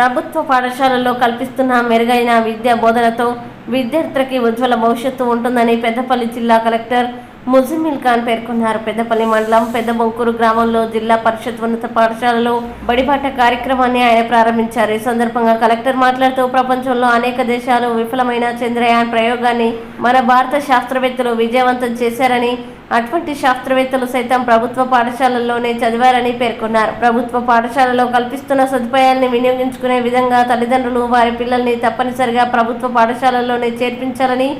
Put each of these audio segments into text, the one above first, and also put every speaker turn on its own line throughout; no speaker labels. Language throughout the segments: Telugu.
ప్రభుత్వ పాఠశాలల్లో కల్పిస్తున్న మెరుగైన విద్యా బోధనతో విద్యార్థులకి ఉజ్వల భవిష్యత్తు ఉంటుందని పెద్దపల్లి జిల్లా కలెక్టర్ ముజిమిల్ ఖాన్ పేర్కొన్నారు. పెద్దపల్లి మండలం పెద్ద బొంకూరు గ్రామంలో జిల్లా పరిషత్ ఉన్నత పాఠశాలలో బడిబాట కార్యక్రమాన్ని ఆయన ప్రారంభించారు. ఈ సందర్భంగా కలెక్టర్ మాట్లాడుతూ ప్రపంచంలో అనేక దేశాలు విఫలమైన చంద్రయాన్ ప్రయోగాన్ని మన భారత శాస్త్రవేత్తలు విజయవంతం చేశారని అటువంటి శాస్త్రవేత్తలు సైతం ప్రభుత్వ పాఠశాలల్లోనే చదివారని పేర్కొన్నారు. ప్రభుత్వ పాఠశాలలో కల్పిస్తున్న సదుపాయాల్ని వినియోగించుకునే విధంగా తల్లిదండ్రులు వారి పిల్లల్ని తప్పనిసరిగా ప్రభుత్వ పాఠశాలల్లోనే చేర్పించాలని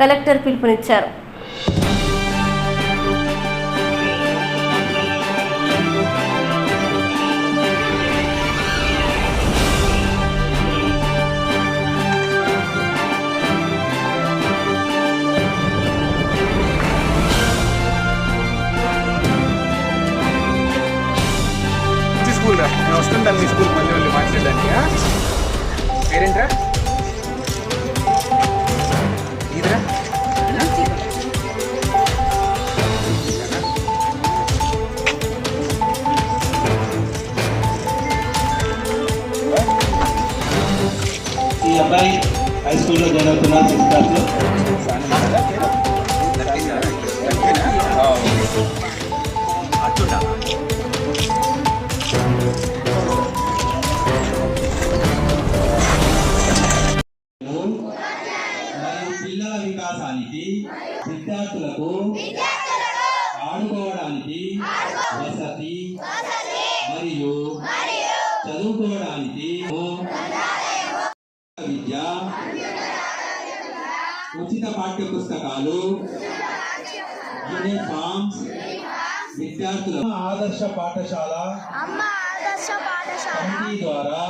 కలెక్టర్ పిలుపునిచ్చారు.
స్కూల్ రా. నేను వస్తుంటాను మీ స్కూల్ మళ్ళీ మళ్ళీ మాట్లాడడానికి? పేరేంట్రా? ఇదిరా.
ఈ అబ్బాయి హై స్కూల్లో చదువుతున్న సిక్స్త్ క్లాస్లో మరియు విద్యార్థుల ఆదర్శ పాఠశాల
అమ్మ ఆదర్శ పాఠశాల
కమిటీ ద్వారా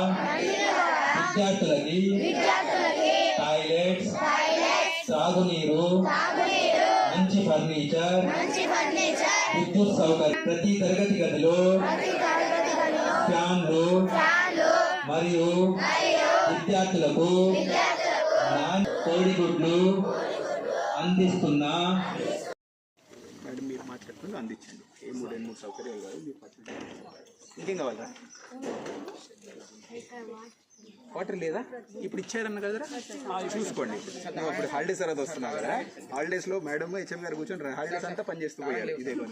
విద్యార్థులకి
విద్యార్థులకి
టాయిలెట్స్
టాయిలెట్స్
సాగునీరు
తాగునీరు
మంచి ఫర్నిచర్
మంచి ఫర్నిచర్
విద్యుత్ సౌకర్యం ప్రతి తరగతి గదిలో
ప్రతి తరగతి గదిలో
ఫ్యాన్లు మరియు విద్యార్థులకు కోడిగుడ్లు అందిస్తున్న
మాట్లాడుకుంటూ అందించండి. ఏ మూడు ఏ మూడు సౌకర్యాలు కావాలి మీరు మాట్లాడండి ఇంకేం కావాలా వాటర్ లేదా? ఇప్పుడు ఇచ్చారన్న కదరా చూసుకోండి. ఇప్పుడు ఇప్పుడు హాలిడేస్ తర్వాత వస్తున్నావు కదా? హాలిడేస్లో మేడం హెచ్ఎం గారు కూర్చొని హాలిడేస్ అంతా పని. చేస్తూ పోయారు ఇదే కదా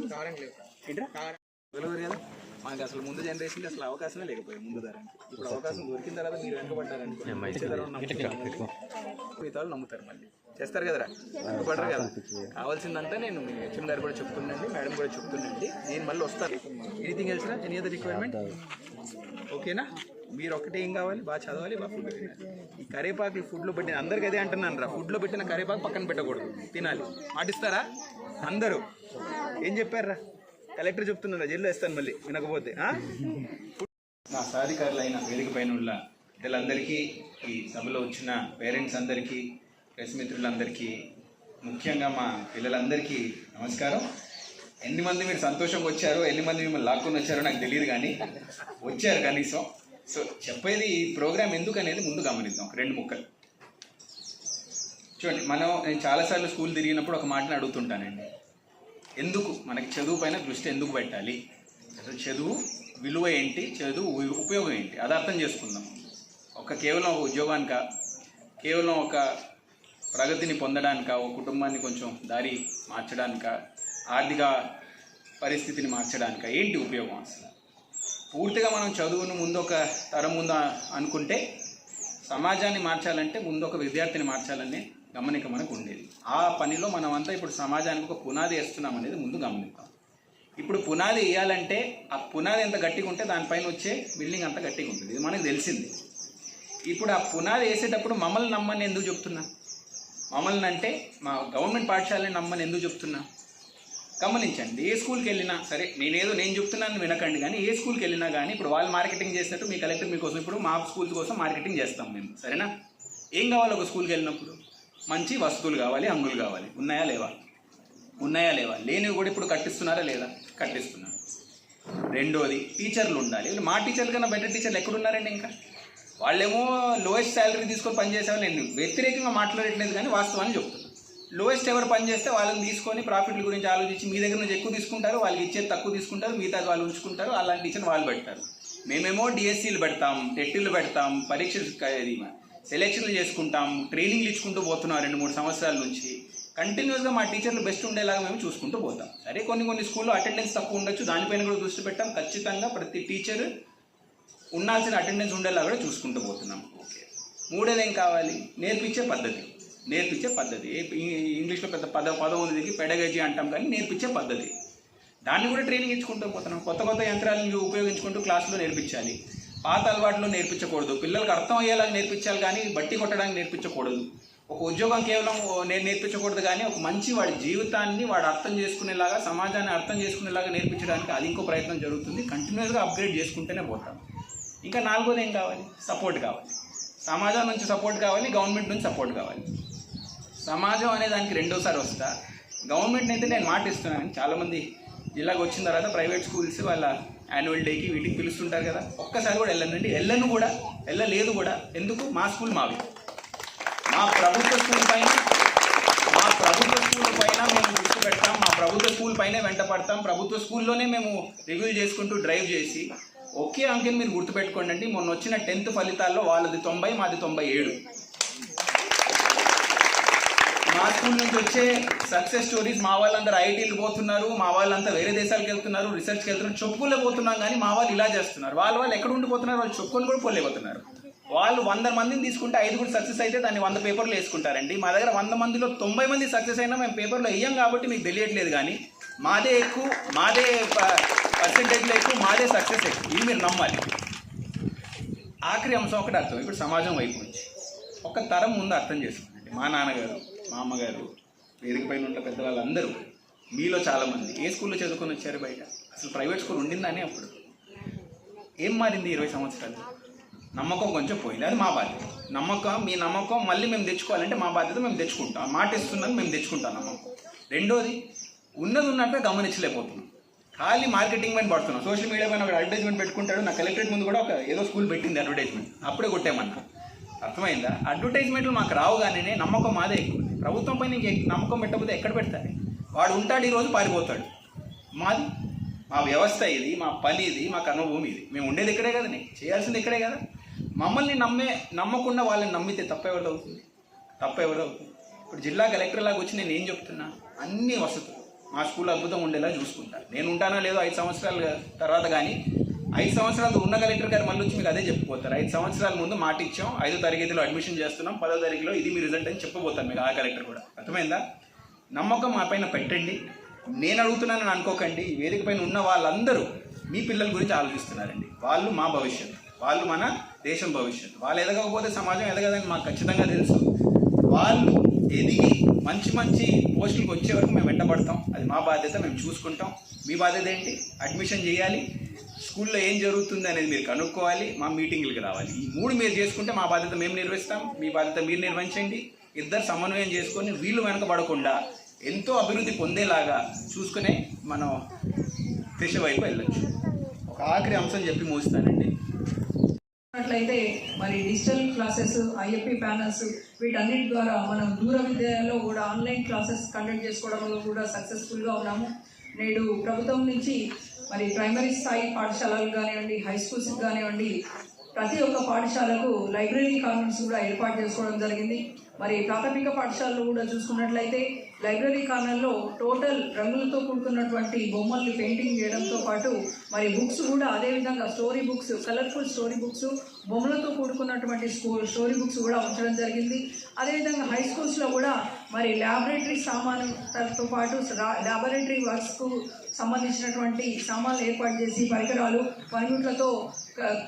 మనకి అసలు ముందు జనరేషన్కి అసలు అవకాశమే లేకపోయాయి ముందు తరానికి. ఇప్పుడు అవకాశం దొరికిన తర్వాత మీరు వెనకబడ్డారనుకో. మిగతా వాళ్ళు నమ్ముతారు. మళ్ళీ. చేస్తారు కదరా? పడరు కదా. కావాల్సిందంతా నేను మీ హెచ్ఎం గారు కూడా చెప్తుండండి మేడం కూడా చెప్తుండండి నేను మళ్ళీ వస్తాను anything else any other requirement ఓకేనా? మీరు ఒక్కటే ఏం కావాలి? బాగా చదవాలి బాగా ఫుడ్ ఈ కరేపాకు ఫుడ్లో పెట్టిన అందరికీ అదే అంటున్నాను రా. ఫుడ్లో పెట్టిన కరేపాకు పక్కన పెట్టకూడదు. తినాలి. మాటిస్తారా అందరూ. ఏం చెప్పారా కలెక్టర్ చెప్తున్నారా జైల్లో వేస్తాను మళ్ళీ వినకపోతే ఆ? నా సాధికారులైన వేదిక పైన ఉన్న ఈ సభలో వచ్చిన పేరెంట్స్ అందరికీ ప్రెస్ మిత్రులందరికీ ముఖ్యంగా మా పిల్లలందరికీ నమస్కారం. ఎన్ని మంది మీరు సంతోషంగా వచ్చారో ఎన్ని మంది మిమ్మల్ని లాక్కొని వచ్చారో నాకు తెలియదు కానీ వచ్చారు కనీసం. సో చెప్పేది ఈ ప్రోగ్రామ్ ఎందుకు అనేది ముందు గమనిద్దాం రెండు ముక్కలు. చూడండి మనం నేను చాలాసార్లు స్కూల్ తిరిగినప్పుడు ఒక మాటను అడుగుతుంటానండి. ఎందుకు? మనకి చదువు పైన దృష్టి ఎందుకు పెట్టాలి? అసలు చదువు విలువ ఏంటి? చదువు ఉపయోగం ఏంటి? అది అర్థం చేసుకుందాం. ఒక కేవలం ఒక ఉద్యోగానిక కేవలం ఒక ప్రగతిని పొందడానిక ఒక కుటుంబాన్ని కొంచెం దారి మార్చడానిక ఆర్థిక పరిస్థితిని మార్చడానిక ఏంటి ఉపయోగం అసలు? పూర్తిగా మనం చదువును ముందు ఒక తరం ముందు అనుకుంటే సమాజాన్ని మార్చాలంటే ముందు ఒక విద్యార్థిని మార్చాలనే గమనిక మనకు ఉండేది ఆ పనిలో మనం అంతా ఇప్పుడు సమాజానికి ఒక పునాది వేస్తున్నాం అనేది ముందు గమనిద్దాం. ఇప్పుడు పునాది వేయాలంటే ఆ పునాది ఎంత గట్టిగా ఉంటే దానిపైన వచ్చే బిల్డింగ్ అంత గట్టిగా ఉంటుంది ఇది మనకు తెలిసింది. ఇప్పుడు ఆ పునాది వేసేటప్పుడు మమ్మల్ని నమ్మని ఎందుకు చెప్తున్నా? మమ్మల్ని అంటే మా గవర్నమెంట్ పాఠశాలని నమ్మని ఎందుకు చెప్తున్నా? గమనించండి. ఏ స్కూల్కి వెళ్ళినా సరే నేనేదో నేను చెప్తున్నాను వినకండి కానీ ఏ స్కూల్కి వెళ్ళినా కానీ ఇప్పుడు వాళ్ళు మార్కెటింగ్ చేసినట్టు మీ కలెక్టర్ మీకోసం ఇప్పుడు మా స్కూల్స్ కోసం మార్కెటింగ్ చేస్తాం మేము. సరేనా? ఏం కావాలి ఒక స్కూల్కి వెళ్ళినప్పుడు? మంచి వస్తువులు కావాలి అంగులు కావాలి. ఉన్నాయా లేవా? ఉన్నాయా లేవా? లేనివి కూడా ఇప్పుడు కట్టిస్తున్నారా లేదా? కట్టిస్తున్నారు. రెండోది టీచర్లు ఉండాలి. మా టీచర్ల కన్నా బెటర్ టీచర్లు ఎక్కడున్నారండి ఇంకా? వాళ్ళేమో లోయెస్ట్ శాలరీ తీసుకొని పనిచేసేవాళ్ళు నేను వ్యతిరేకంగా మాట్లాడట్లేదు కానీ వాస్తవాన్ని చెప్తున్నాను లోయెస్ట్ ఎవరు పనిచేస్తే వాళ్ళని తీసుకొని ప్రాఫిట్ల గురించి ఆలోచించి మీ దగ్గర నుంచి ఎక్కువ తీసుకుంటారు వాళ్ళకి ఇచ్చేది తక్కువ తీసుకుంటారు మిగతా వాళ్ళు ఉంచుకుంటారు అలాంటి టీచర్ వాళ్ళు పెడతారు. మేమేమో డిఎస్సీలు పెడతాం టెట్టులు పెడతాం పరీక్షలు సెలెక్షన్లు చేసుకుంటాం ట్రైనింగ్లు ఇచ్చుకుంటూ పోతున్నాం రెండు మూడు సంవత్సరాల నుంచి. కంటిన్యూస్గా మా టీచర్లు బెస్ట్ ఉండేలాగా మేము చూసుకుంటూ పోతాం. సరే కొన్ని కొన్ని స్కూల్లో అటెండెన్స్ తక్కువ ఉండొచ్చు. దానిపైన కూడా దృష్టి పెట్టాం. ఖచ్చితంగా ప్రతి టీచర్ ఉండాల్సిన అటెండెన్స్ ఉండేలా కూడా చూసుకుంటూ పోతున్నాం. ఓకే మూడోది ఏం కావాలి? నేర్పించే పద్ధతి. నేర్పించే పద్ధతి. ఈ- ఇంగ్లీష్లో పెద్ద పద పదం ఉంది దీనికి పెడగజీ అంటాం కానీ నేర్పించే పద్ధతి. దాన్ని కూడా ట్రైనింగ్ ఇచ్చుకుంటూ పోతున్నాం. కొత్త కొత్త యంత్రాలను ఉపయోగించుకుంటూ క్లాసులో నేర్పించాలి. పాత అలవాట్లు నేర్పించకూడదు. పిల్లలకు అర్థం అయ్యేలాగా నేర్పించాలి కానీ బట్టి కొట్టడానికి నేర్పించకూడదు. ఒక ఉద్యోగం కేవలం నేను నేర్పించకూడదు కానీ ఒక మంచి వాడి జీవితాన్ని వాడు అర్థం చేసుకునేలాగా సమాజాన్ని అర్థం చేసుకునేలాగా నేర్పించడానికి అది ఇంకో ప్రయత్నం జరుగుతుంది. కంటిన్యూస్గా అప్గ్రేడ్ చేసుకుంటూనే పోతాం. ఇంకా నాలుగోది ఏం కావాలి? సపోర్ట్ కావాలి. సమాజం నుంచి సపోర్ట్ కావాలి గవర్నమెంట్ నుంచి సపోర్ట్ కావాలి. సమాజం అనే దానికి రెండోసారి వస్తా. గవర్నమెంట్ అయితే నేను మాట ఇస్తున్నాను చాలామంది జిల్లాకు వచ్చిన తర్వాత ప్రైవేట్ స్కూల్స్ వాళ్ళ యాన్యువల్ డేకి వీటికి పిలుస్తుంటారు కదా ఒక్కసారి కూడా వెళ్ళనండి. వెళ్ళను కూడా వెళ్ళలేదు కూడా. ఎందుకు? మా స్కూల్ మావి. మా ప్రభుత్వ స్కూల్ పైన మా ప్రభుత్వ స్కూల్ పైన మేము దృష్టి పెడతాం. మా ప్రభుత్వ స్కూల్ పైనే వెంట పడతాం. ప్రభుత్వ స్కూల్లోనే మేము రివ్యూ చేసుకుంటూ డ్రైవ్ చేసి ఒకే అంకెని మీరు గుర్తుపెట్టుకోండి మొన్న వచ్చిన టెన్త్ ఫలితాల్లో వాళ్ళది తొంభై మాది తొంభై ఏడు. మా స్కూల్ నుంచి వచ్చే సక్సెస్ స్టోరీస్ మా వాళ్ళందరూ ఐటీలు పోతున్నారు మా వాళ్ళంతా వేరే దేశాలకు వెళ్తున్నారు రీసెర్చ్కి వెళ్తున్నారు చెప్పుకోలే పోతున్నాం కానీ మా వాళ్ళు ఇలా చేస్తున్నారు. వాళ్ళ వాళ్ళు ఎక్కడ ఉండిపోతున్నారు వాళ్ళు చెప్పుకొని కూడా పోలేకపోతున్నారు. వాళ్ళు వంద మందిని తీసుకుంటే ఐదుగురు సక్సెస్ అయితే దాన్ని వంద పేపర్లు వేసుకుంటారండి. మా దగ్గర వంద మందిలో తొంభై మంది సక్సెస్ అయినా మేము పేపర్లో వేయం కాబట్టి మీకు తెలియట్లేదు కానీ మాదే ఎక్కువ మాదే పర్సంటేజ్లో ఎక్కువ మాదే సక్సెస్ ఎక్కువ. ఇది మీరు నమ్మాలి. ఆఖరి అంశం ఒకటి అర్థం. ఇప్పుడు సమాజం వైపు నుంచి. ఒక తరం ముందు అర్థం చేసుకోండి. మా నాన్నగారు మా అమ్మగారు వేదిక పైన ఉన్న పెద్దవాళ్ళందరూ మీలో చాలామంది ఏ స్కూల్లో చదువుకొని వచ్చారు బయట? అసలు ప్రైవేట్ స్కూల్ ఉండిందని అప్పుడు? ఏం మారింది ఇరవై సంవత్సరాలు? నమ్మకం కొంచెం పోయింది. అది మా బాధ్యత. నమ్మకం మీ నమ్మకం మళ్ళీ మేము తెచ్చుకోవాలంటే మా బాధ్యత మేము తెచ్చుకుంటాం. మాట ఇస్తున్నది మేము తెచ్చుకుంటాం నమ్మకం. రెండోది ఉన్నది ఉన్నట్టుగా గమనించలేకపోతున్నాం. ఖాళీ మార్కెటింగ్ పైన పడుతున్నాం. సోషల్ మీడియా పైన ఒక అడ్వర్టైజ్మెంట్ పెట్టుకుంటాడు. నా కలెక్టరేట్ ముందు కూడా ఒక ఏదో స్కూల్ పెట్టింది అడ్వర్టైజ్మెంట్. అప్పుడే కొట్టేమన్నా. అర్థమైందా? అడ్వర్టైజ్మెంట్లు మాకు రావు కానీ నమ్మకం మాదే ఎక్కువ. ఉంది. ప్రభుత్వం పైన నమ్మకం పెట్టకపోతే ఎక్కడ పెడతారు? వాడు ఉంటాడు ఈరోజు పారిపోతాడు. మాది మా వ్యవస్థ ఇది మా పని ఇది మా కర్మభూమి ఇది. మేము ఉండేది ఇక్కడే కదండి చేయాల్సింది ఇక్కడే కదా. మమ్మల్ని నమ్మే నమ్మకుండా వాళ్ళని నమ్మితే తప్ప తప్పెవరిది అవుతుంది? తప్పెవరిది అవుతుంది? ఇప్పుడు జిల్లా కలెక్టర్ లాగా వచ్చి నేను ఏం చెప్తున్నా? అన్ని వసతులు. మా స్కూల్ అద్భుతం ఉండేలా చూసుకుంటా నేను ఉంటానో లేదో ఐదు సంవత్సరాల తర్వాత కానీ ఐదు సంవత్సరాలు ఉన్న కలెక్టర్ గారు మళ్ళీ వచ్చి మీకు అదే చెప్పిపోతారు ఐదు సంవత్సరాల ముందు మాట ఇచ్చాం ఐదో తరగతిలో అడ్మిషన్ చేస్తున్నాం పదో తరగతిలో ఇది మీ రిజల్ట్ అని చెప్పబోతాను మీకు ఆ కలెక్టర్ కూడా. అర్థమైందా? నమ్మకం మా పైన పెట్టండి. నేను అడుగుతున్నానని అనుకోకండి. వేదిక పైన ఉన్న వాళ్ళందరూ మీ పిల్లల గురించి ఆలోచిస్తున్నారండి. వాళ్ళు మా భవిష్యత్తు వాళ్ళు మన దేశం భవిష్యత్తు. వాళ్ళు ఎదగకపోతే సమాజం ఎదగదని మాకు ఖచ్చితంగా తెలుసు. వాళ్ళు ఎదిగి మంచి మంచి పోస్టులకు వచ్చే వరకు మేము వెంటబడతాం. అది మా బాధ్యత మేము చూసుకుంటాం. మీ బాధ్యత ఏంటి? అడ్మిషన్ చేయాలి. స్కూల్లో ఏం జరుగుతుంది అనేది మీరు కనుక్కోవాలి మా మీటింగ్లకు రావాలి. ఈ మూడు మీరు చేసుకుంటే మా బాధ్యత మేము నిర్వహిస్తాం మీ బాధ్యత మీరు నిర్వహించండి. ఇద్దరు సమన్వయం చేసుకొని వీళ్ళు వెనకబడకుండా ఎంతో అభివృద్ధి పొందేలాగా చూసుకునే మనం దిశ వైపు వెళ్ళచ్చు. ఒక ఆఖరి అంశం చెప్పి మూస్తానండి
చూసినట్లయితే మరి డిజిటల్ క్లాసెస్ ఐఎఫ్పి ప్యానల్స్ వీటన్నిటి ద్వారా మనం దూర విద్యలో కూడా ఆన్లైన్ క్లాసెస్ కండక్ట్ చేసుకోవడంలో కూడా సక్సెస్ఫుల్గా ఉన్నాము. నేడు ప్రభుత్వం నుంచి మరి ప్రైమరీ స్థాయి పాఠశాలలు కానివ్వండి హై స్కూల్స్ కానివ్వండి ప్రతి ఒక్క పాఠశాలకు లైబ్రరీ కార్నర్స్ కూడా ఏర్పాటు చేసుకోవడం జరిగింది. మరి ప్రాథమిక పాఠశాలలో కూడా చూసుకున్నట్లయితే లైబ్రరీ కార్నర్లో టోటల్ రంగులతో కూడుకున్నటువంటి బొమ్మల్ని పెయింటింగ్ చేయడంతో పాటు మరి బుక్స్ కూడా అదే విధంగా story books colourful story books బొమ్మలతో కూడుకున్నటువంటి స్కూ స్టోరీ బుక్స్ కూడా ఉంచడం జరిగింది. అదేవిధంగా హై స్కూల్స్లో కూడా మరి ల్యాబొరేటరీ సామానుతో పాటు ల్యాబొరేటరీ వర్క్స్కు సంబంధించినటువంటి సామాన్లు ఏర్పాటు చేసి పరికరాలు పనిముట్లతో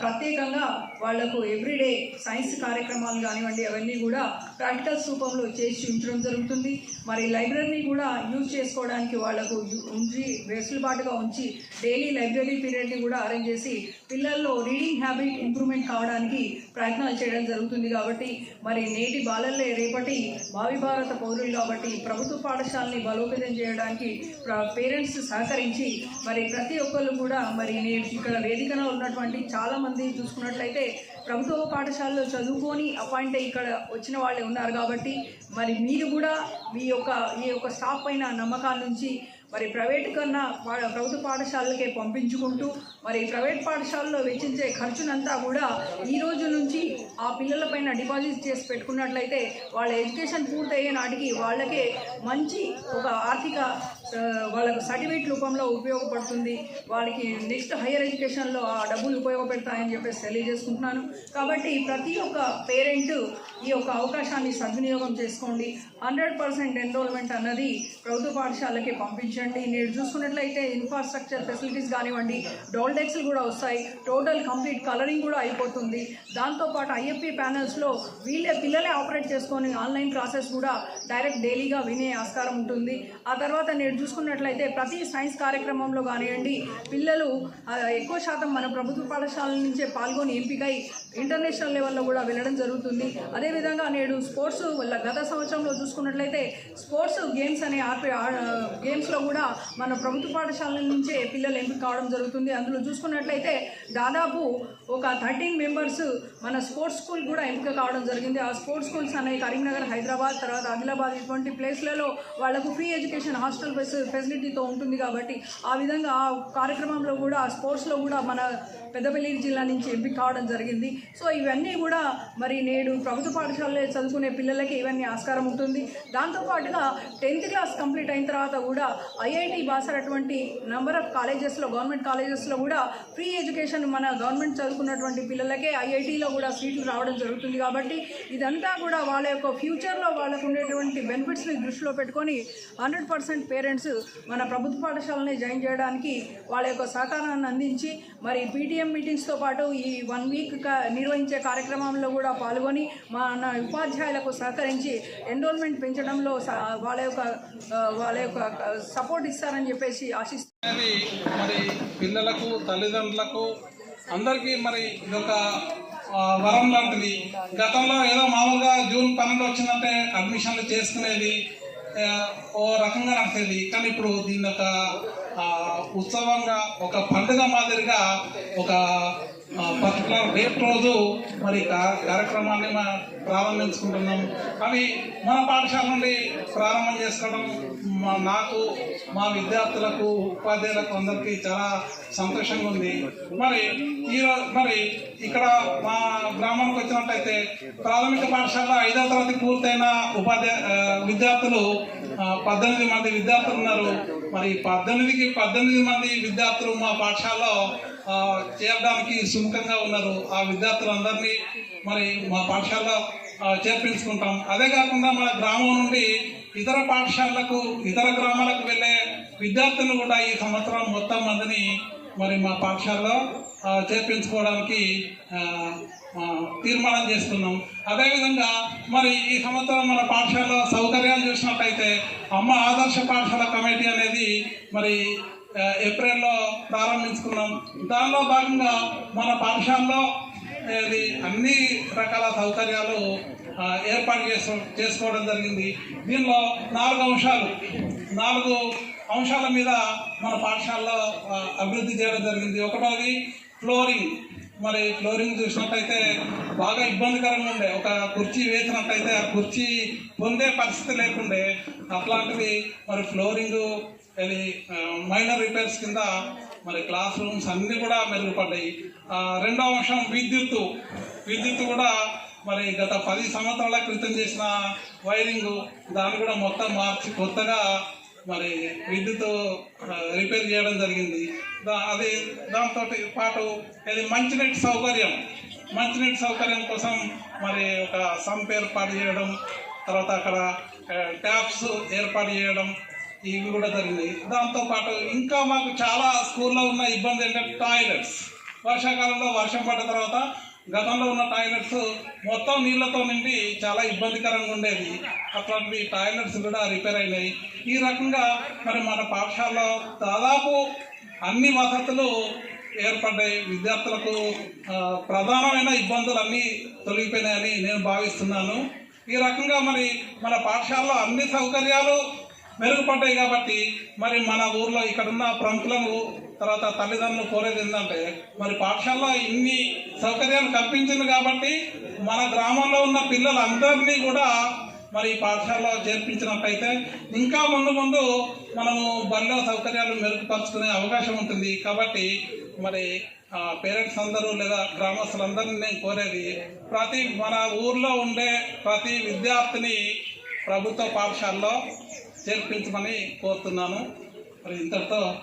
ప్రత్యేకంగా వాళ్ళకు ఎవ్రీడే సైన్స్ కార్యక్రమాలు కానివ్వండి అవన్నీ కూడా ప్రాక్టికల్స్ రూపంలో చేసి ఉంచడం జరుగుతుంది. మరి లైబ్రరీని కూడా యూజ్ చేసుకోవడానికి వాళ్ళకు ఉంచి వెసులుబాటుగా ఉంచి డైలీ లైబ్రరీ పీరియడ్ని కూడా అరేంజ్ చేసి పిల్లల్లో రీడింగ్ హ్యాబిట్ ఇంప్రూవ్మెంట్ కావడానికి ప్రయత్నాలు చేయడం జరుగుతుంది కాబట్టి మరి నేటి బాలల్లే రేపటి భావి భారత పౌరులు కాబట్టి ప్రభుత్వ పాఠశాలని బలోపేతం చేయడానికి పేరెంట్స్ సహకరించి మరి ప్రతి ఒక్కళ్ళు కూడా మరి నేను ఇక్కడ వేదికలో ఉన్నటువంటి చాలామంది చూసుకున్నట్లయితే ప్రభుత్వ పాఠశాలలో చదువుకొని అపాయింట్ అయ్యి ఇక్కడ వచ్చిన వాళ్ళే ఉన్నారు కాబట్టి మరి మీరు కూడా మీ యొక్క ఈ యొక్క స్టాఫ్ పైన నమ్మకాల నుంచి మరి ప్రైవేట్ కన్నా పా- ప్రభుత్వ పాఠశాలలకే పంపించుకుంటూ మరి ప్రైవేట్ పాఠశాలలో వెచ్చించే ఖర్చునంతా కూడా ఈ రోజు నుంచి ఆ పిల్లలపైన డిపాజిట్ చేసి పెట్టుకున్నట్లయితే వాళ్ళ ఎడ్యుకేషన్ పూర్తయ్యే నాటికి వాళ్ళకే మంచి ఒక ఆర్థిక వాళ్ళకు సర్టిఫికేట్ రూపంలో ఉపయోగపడుతుంది. వాళ్ళకి నెక్స్ట్ హైయర్ ఎడ్యుకేషన్లో ఆ డబ్బులు ఉపయోగపెడతాయని చెప్పేసి తెలియజేసుకుంటున్నాను. కాబట్టి ప్రతి ఒక్క పేరెంట్ ఈ యొక్క అవకాశాన్ని సద్వినియోగం చేసుకోండి. హండ్రెడ్ పర్సెంట్ ఎన్రోల్మెంట్ అన్నది ప్రభుత్వ పాఠశాలకి పంపించండి. నేను చూసుకున్నట్లయితే ఇన్ఫ్రాస్ట్రక్చర్ ఫెసిలిటీస్ కానివ్వండి డోల్డెక్స్లు కూడా వస్తాయి. టోటల్ కంప్లీట్ కలరింగ్ కూడా అయిపోతుంది. దాంతోపాటు ఐఎఫ్పి ప్యానల్స్లో వీళ్ళే పిల్లలే ఆపరేట్ చేసుకొని ఆన్లైన్ క్లాసెస్ కూడా డైరెక్ట్ డైలీగా వినే ఆస్కారం ఉంటుంది. ఆ తర్వాత నేను చూసుకున్నట్లయితే ప్రతి సైన్స్ కార్యక్రమంలో కానివ్వండి పిల్లలు ఎక్కువ శాతం మన ప్రభుత్వ పాఠశాలల నుంచే పాల్గొని ఎంపికై ఇంటర్నేషనల్ లెవెల్లో కూడా వెళ్ళడం జరుగుతుంది. అదేవిధంగా నేడు స్పోర్ట్స్ వల్ల గత సంవత్సరంలో చూసుకున్నట్లయితే స్పోర్ట్స్ గేమ్స్ అనే ఆపి గేమ్స్లో కూడా మన ప్రభుత్వ పాఠశాలల నుంచే పిల్లలు ఎంపిక కావడం జరుగుతుంది. అందులో చూసుకున్నట్లయితే దాదాపు ఒక థర్టీన్ మెంబర్స్ మన స్పోర్ట్స్ స్కూల్ కూడా ఎంపిక కావడం జరిగింది. ఆ స్పోర్ట్స్ స్కూల్స్ అనేవి కరీంనగర్ హైదరాబాద్ తర్వాత ఆదిలాబాద్ ఇటువంటి ప్లేస్లలో వాళ్ళకు ఫ్రీ ఎడ్యుకేషన్ హాస్టల్ ఫెసిలిటీతో ఉంటుంది కాబట్టి ఆ విధంగా ఆ కార్యక్రమంలో కూడా స్పోర్ట్స్లో కూడా మన పెద్దపల్లి జిల్లా నుంచి ఎంపిక కావడం జరిగింది. సో ఇవన్నీ కూడా మరి నేడు ప్రభుత్వ పాఠశాలలో చదువుకునే పిల్లలకి ఇవన్నీ ఆస్కారం ఉంటుంది. దాంతోపాటుగా టెన్త్ క్లాస్ కంప్లీట్ అయిన తర్వాత కూడా ఐఐటి బాసర్ అటువంటి నెంబర్ ఆఫ్ కాలేజెస్లో గవర్నమెంట్ కాలేజెస్లో కూడా ఫ్రీ ఎడ్యుకేషన్ మన గవర్నమెంట్ చదువుకున్నటువంటి పిల్లలకే ఐఐటీలో కూడా సీట్లు రావడం జరుగుతుంది కాబట్టి ఇదంతా కూడా వాళ్ళ యొక్క ఫ్యూచర్లో వాళ్ళకు ఉండేటువంటి బెనిఫిట్స్ని దృష్టిలో పెట్టుకొని హండ్రెడ్ పర్సెంట్ పేరెంట్స్ మన ప్రభుత్వ పాఠశాలని జాయిన్ చేయడానికి వాళ్ళ యొక్క సహకారాన్ని అందించి మరి పీటీఎం మీటింగ్స్తో పాటు ఈ వన్ వీక్ నిర్వహించే కార్యక్రమంలో కూడా పాల్గొని మన ఉపాధ్యాయులకు సహకరించి ఎన్రోల్మెంట్ పెంచడంలో స- వాళ్ళ యొక్క వాళ్ళ యొక్క సపోర్ట్ ఇస్తారని చెప్పేసి ఆశిస్తున్నాను
మరి పిల్లలకు తల్లిదండ్రులకు అందరికీ మరి ఇదొక వరం లాంటిది. గతంలో ఏదో మామూలుగా జూన్ పన్నెండు వచ్చిందంటే అడ్మిషన్లు చేసుకునేది ఓ రకంగా నడిచేది. కానీ ఇప్పుడు దీన్ని ఒక ఉత్సవంగా ఒక పండుగ మాదిరిగా ఒక పర్టికులర్ డేట్ రోజు మరి కార్యక్రమాన్ని మా ప్రారంభించుకుంటున్నాం అవి మన పాఠశాల నుండి ప్రారంభం చేసుకోవడం నాకు మా విద్యార్థులకు ఉపాధ్యాయులకు అందరికీ చాలా సంతోషంగా ఉంది. మరి ఈరోజు మరి ఇక్కడ మా గ్రామానికి వచ్చినట్టయితే ప్రాథమిక పాఠశాల ఐదో తరగతి పూర్తయిన ఉపాధ్యాయ విద్యార్థులు పద్దెనిమిది మంది విద్యార్థులు ఉన్నారు. మరి పద్దెనిమిదికి పద్దెనిమిది మంది విద్యార్థులు మా పాఠశాలలో ఆ, చేరడానికి సుముఖంగా ఉన్నారు ఆ విద్యార్థులందరినీ మరి మా పాఠశాలలో చేర్పించుకుంటాం. అదే కాకుండా మన గ్రామం నుండి ఇతర పాఠశాలలకు ఇతర గ్రామాలకు వెళ్ళే విద్యార్థులు కూడా ఈ సంవత్సరం మొత్తం మందిని మరి మా పాఠశాలలో చేర్పించుకోవడానికి తీర్మానం చేస్తున్నాం. అదేవిధంగా మరి ఈ సంవత్సరం మన పాఠశాలలో సౌకర్యాలు చూసినట్టయితే అమ్మ ఆదర్శ పాఠశాల కమిటీ అనేది మరి ఏప్రిల్లో ప్రారంభించుకున్నాం. దానిలో భాగంగా మన పాఠశాలలో ఇది అన్ని రకాల సౌకర్యాలు ఏర్పాటు చేసు చేసుకోవడం జరిగింది. దీనిలో నాలుగు అంశాలు నాలుగు అంశాల మీద మన పాఠశాలలో అభివృద్ధి చేయడం జరిగింది. ఒకటోది ఫ్లోరింగ్. మరి ఫ్లోరింగ్ చూసినట్టయితే బాగా ఇబ్బందికరంగా ఉండే. ఒక కుర్చీ వేసినట్టయితే ఆ కుర్చీ పొందే పరిస్థితి లేకుండే. అట్లాంటిది మరి ఫ్లోరింగ్ అది మైనర్ రిపేర్స్ కింద మరి క్లాస్ రూమ్స్ అన్నీ కూడా మెరుగుపడ్డాయి. ఆ, రెండవ అంశం విద్యుత్తు. విద్యుత్ కూడా మరి గత పది సంవత్సరాల క్రితం చేసిన వైరింగ్ దాన్ని కూడా మొత్తం మార్చి కొత్తగా మరి విద్యుత్ రిపేర్ చేయడం జరిగింది. దా అది దాంతో పాటు ఇది మంచినీటి సౌకర్యం. మంచినీటి సౌకర్యం కోసం మరి ఒక సంప్ ఏర్పాటు చేయడం తర్వాత అక్కడ ట్యాప్స్ ఏర్పాటు చేయడం ఇవి కూడా జరిగినాయి. దాంతోపాటు ఇంకా మాకు చాలా స్కూల్లో ఉన్న ఇబ్బంది ఏంటంటే టాయిలెట్స్. వర్షాకాలంలో వర్షం పడ్డ తర్వాత గతంలో ఉన్న టాయిలెట్స్ మొత్తం నీళ్ళతో నిండి చాలా ఇబ్బందికరంగా ఉండేది అట్లాంటివి టాయిలెట్స్ కూడా రిపేర్ అయినాయి. ఈ రకంగా మరి మన పాఠశాలలో దాదాపు అన్ని వసతులు ఏర్పడ్డాయి. విద్యార్థులకు ప్రధానమైన ఇబ్బందులు అన్నీ తొలగిపోయినాయని నేను భావిస్తున్నాను. ఈ రకంగా మరి మన పాఠశాలలో అన్ని సౌకర్యాలు మెరుగుపడ్డాయి కాబట్టి మరి మన ఊర్లో ఇక్కడ ఉన్న ప్రముఖులను తర్వాత తల్లిదండ్రులు కోరేది ఏంటంటే మరి పాఠశాలలో ఇన్ని సౌకర్యాలు కల్పించింది కాబట్టి మన గ్రామంలో ఉన్న పిల్లలందరినీ కూడా మరి పాఠశాలలో చేర్పించినట్టయితే ఇంకా ముందు ముందు మనము బడిలో సౌకర్యాలు మెరుగుపరుచుకునే అవకాశం ఉంటుంది. కాబట్టి మరి పేరెంట్స్ అందరూ లేదా గ్రామస్తులందరినీ నేను కోరేది ప్రతి మన ఊర్లో ఉండే ప్రతి విద్యార్థిని ప్రభుత్వ పాఠశాలలో చేర్పించమని కోరుతున్నాను. మరి ఇంతటితో